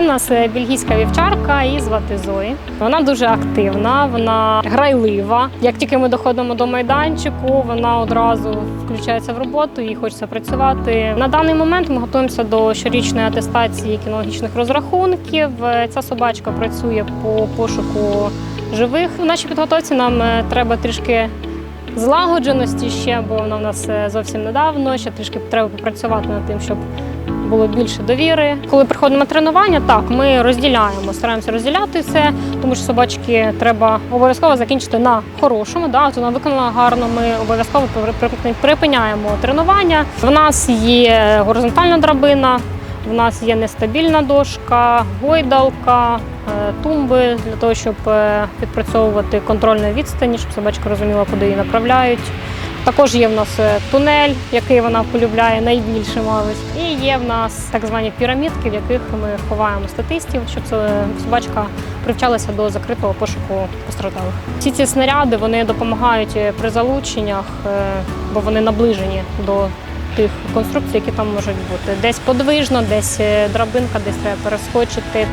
в нас е, бельгійська вівчарка, її звати Зої. Вона дуже активна, вона грайлива. Як тільки ми доходимо до майданчику, вона одразу включається в роботу і хочеться працювати. На даний момент ми готуємося до щорічної атестації кінологічних розрахунків. Е, Ця собачка працює по пошуку живих. В нашій підготовці нам е, треба трішки злагодженості ще, бо вона в нас зовсім недавно. Ще трішки треба попрацювати над тим, щоб було більше довіри. Коли приходимо на тренування, так ми розділяємо, стараємося розділяти це, тому що собачки треба обов'язково закінчити на хорошому. Да, вона виконала гарно. Ми обов'язково при- при- припиняємо тренування. В нас є горизонтальна драбина. В нас є нестабільна дошка, гойдалка, е, тумби для того, щоб е, відпрацьовувати контрольну відстані, щоб собачка розуміла, куди її направляють. Також є в нас е, тунель, який вона полюбляє найбільше, мабуть. І є в нас так звані пірамідки, в яких ми ховаємо статистів, щоб собачка привчалася до закритого пошуку постраждалих. Всі ці снаряди вони допомагають е, при залученнях, е, бо вони наближені до тих конструкцій, які там можуть бути. Десь подвижно, десь е, драбинка, десь треба перескочити.